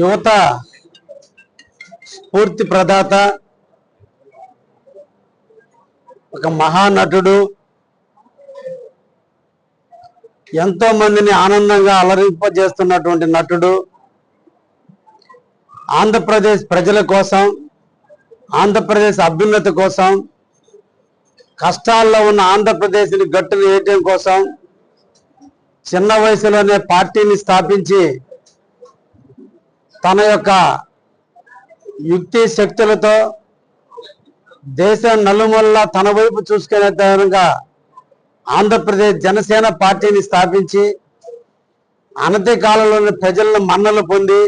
యువత స్ఫూర్తి ప్రదాత ఒక మహానటుడు. ఎంతో మందిని ఆనందంగా అలరింపజేస్తున్నటువంటి నటుడు. ఆంధ్రప్రదేశ్ ప్రజల కోసం ఆంధ్రప్రదేశ్ అభ్యున్నతి కోసం కష్టాల్లో ఉన్న ఆంధ్రప్రదేశ్ని గట్టును వేయటం కోసం చిన్న వయసులోనే పార్టీని స్థాపించి తన యొక్క యుక్తి శక్తులతో దేశం నలుమూలలా తన వైపు చూసుకునే విధంగా ఆంధ్రప్రదేశ్ జనసేన పార్టీని స్థాపించి అనతి కాలంలోని ప్రజలను మన్నలు పొంది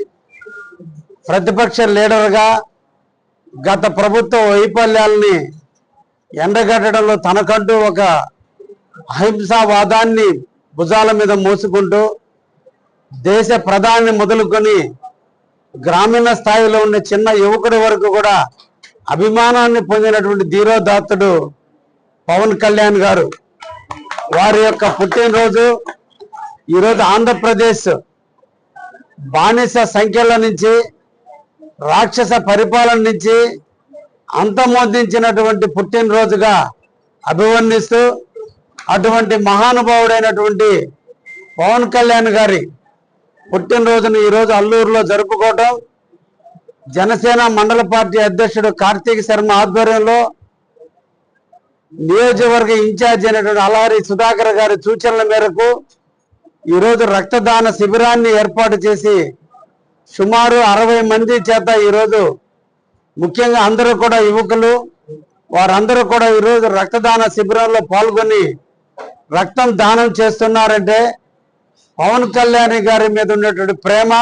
ప్రతిపక్ష లీడర్గా గత ప్రభుత్వ వైఫల్యాల్ని ఎండగట్టడంలో తనకంటూ ఒక అహింసావాదాన్ని భుజాల మీద మోసుకుంటూ దేశ ప్రధాని మొదలుకొని గ్రామీణ స్థాయిలో ఉన్న చిన్న యువకుడి వరకు కూడా అభిమానాన్ని పొందినటువంటి ధీరోదాత్తుడు పవన్ కళ్యాణ్ గారు. వారి యొక్క పుట్టినరోజు ఈరోజు ఆంధ్రప్రదేశ్ బానిస సంఖ్యల నుంచి రాక్షస పరిపాలన నుంచి అంతమొందించినటువంటి పుట్టినరోజుగా అభివర్ణిస్తూ అటువంటి మహానుభావుడైనటువంటి పవన్ కళ్యాణ్ గారి పుట్టినరోజును ఈరోజు అల్లూరులో జరుపుకోవటం. జనసేన మండల పార్టీ అధ్యక్షుడు కార్తీక్ శర్మ ఆధ్వర్యంలో నియోజకవర్గ ఇన్ఛార్జ్ అయినటువంటి అలారి సుధాకర్ గారి సూచనల మేరకు ఈరోజు రక్తదాన శిబిరాన్ని ఏర్పాటు చేసి సుమారు అరవై మంది చేత ఈరోజు ముఖ్యంగా అందరూ కూడా యువకులు వారందరూ కూడా ఈరోజు రక్తదాన శిబిరంలో పాల్గొని రక్తం దానం చేస్తున్నారంటే పవన్ కళ్యాణ్ గారి మీద ఉన్నటువంటి ప్రేమ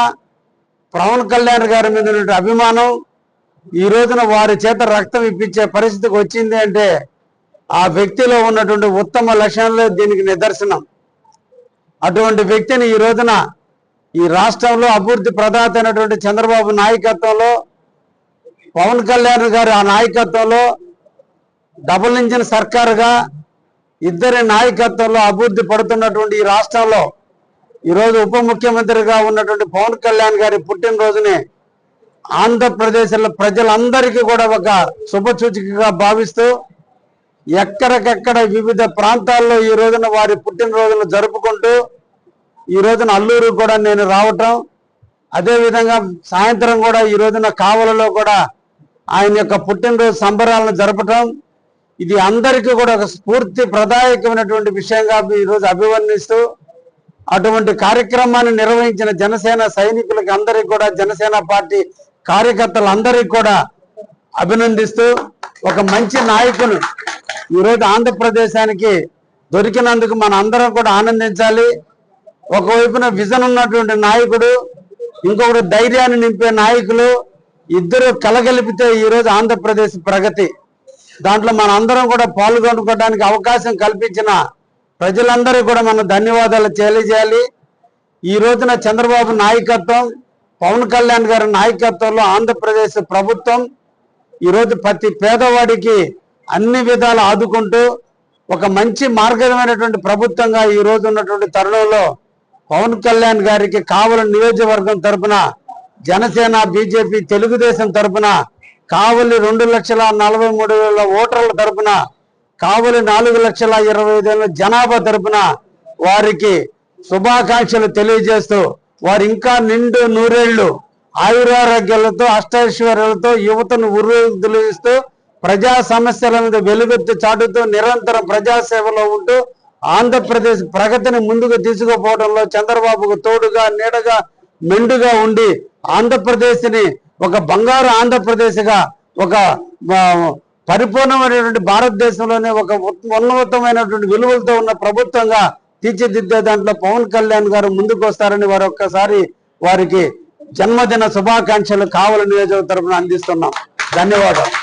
పవన్ కళ్యాణ్ గారి మీద ఉన్నటువంటి అభిమానం ఈ రోజున వారి చేత రక్తం ఇప్పించే పరిస్థితికి వచ్చింది అంటే ఆ వ్యక్తిలో ఉన్నటువంటి ఉత్తమ లక్షణాలే దీనికి నిదర్శనం. అటువంటి వ్యక్తిని ఈ రోజున ఈ రాష్ట్రంలో అభివృద్ధి ప్రదాత అయినటువంటి చంద్రబాబు నాయకత్వంలో పవన్ కళ్యాణ్ గారి ఆ నాయకత్వంలో డబుల్ ఇంజిన్ సర్కారుగా ఇద్దరి నాయకత్వంలో అభివృద్ధి పడుతున్నటువంటి ఈ రాష్ట్రంలో ఈరోజు ఉప ముఖ్యమంత్రిగా ఉన్నటువంటి పవన్ కళ్యాణ్ గారి పుట్టినరోజుని ఆంధ్రప్రదేశ్లో ప్రజలందరికీ కూడా ఒక శుభసూచికగా భావిస్తూ ఎక్కడికెక్కడ వివిధ ప్రాంతాల్లో ఈ రోజున వారి పుట్టినరోజును జరుపుకుంటూ ఈ రోజున అల్లూరు కూడా నేను రావటం. అదేవిధంగా సాయంత్రం కూడా ఈ రోజున కావలలో కూడా ఆయన యొక్క పుట్టినరోజు సంబరాలను జరపటం ఇది అందరికీ కూడా ఒక స్ఫూర్తి ప్రదాయకమైనటువంటి విషయంగా ఈరోజు అభివర్ణిస్తూ అటువంటి కార్యక్రమాన్ని నిర్వహించిన జనసేన సైనికులకి అందరికి కూడా జనసేన పార్టీ కార్యకర్తలందరికీ కూడా అభినందిస్తూ ఒక మంచి నాయకుని ఈరోజు ఆంధ్రప్రదేశానికి దొరికినందుకు మన అందరం కూడా ఆనందించాలి. ఒకవైపున విజన్ ఉన్నటువంటి నాయకుడు ఇంకొకటి ధైర్యాన్ని నింపే నాయకులు ఇద్దరు కలగలిపితే ఈరోజు ఆంధ్రప్రదేశ్ ప్రగతి. దాంట్లో మన అందరం కూడా పాల్గొనుకోవడానికి అవకాశం కల్పించిన ప్రజలందరూ కూడా మనం ధన్యవాదాలు తెలియజేయాలి. ఈ రోజున చంద్రబాబు నాయకత్వం పవన్ కళ్యాణ్ గారి నాయకత్వంలో ఆంధ్రప్రదేశ్ ప్రభుత్వం ఈరోజు ప్రతి పేదవాడికి అన్ని విధాలు ఆదుకుంటూ ఒక మంచి మార్గమైనటువంటి ప్రభుత్వంగా ఈ రోజు ఉన్నటువంటి తరుణంలో పవన్ కళ్యాణ్ గారికి కావలి నియోజకవర్గం తరపున జనసేన బీజేపీ తెలుగుదేశం తరపున కావలి రెండు లక్షల నలభై మూడు వేల ఓటర్ల తరపున కావలి నాలుగు లక్షల ఇరవై ఐదు వేల జనాభా తరపున వారికి శుభాకాంక్షలు తెలియజేస్తూ వారు ఇంకా నిండు నూరేళ్ళు ఆయురారోగ్యాలతో అష్టైశ్వర్యాలతో యువతను ఉర్రూతులిస్తూ ప్రజా సమస్యల మీద వెలుగెత్తు చాటుతూ నిరంతరం ప్రజాసేవలో ఉంటూ ఆంధ్రప్రదేశ్ ప్రగతిని ముందుకు తీసుకుపోవడంలో చంద్రబాబుకు తోడుగా నీడగా మెండుగా ఉండి ఆంధ్రప్రదేశ్ని ఒక బంగారు ఆంధ్రప్రదేశ్గా ఒక పరిపూర్ణమైనటువంటి భారతదేశంలోనే ఒక ఉన్నతమైనటువంటి విలువలతో ఉన్న ప్రభుత్వంగా తీర్చిదిద్దే దాంట్లో పవన్ కళ్యాణ్ గారు ముందుకు వస్తారని వారు ఒక్కసారి వారికి జన్మదిన శుభాకాంక్షలు కావల నియోజక తరపున అందిస్తున్నాం. ధన్యవాదాలు.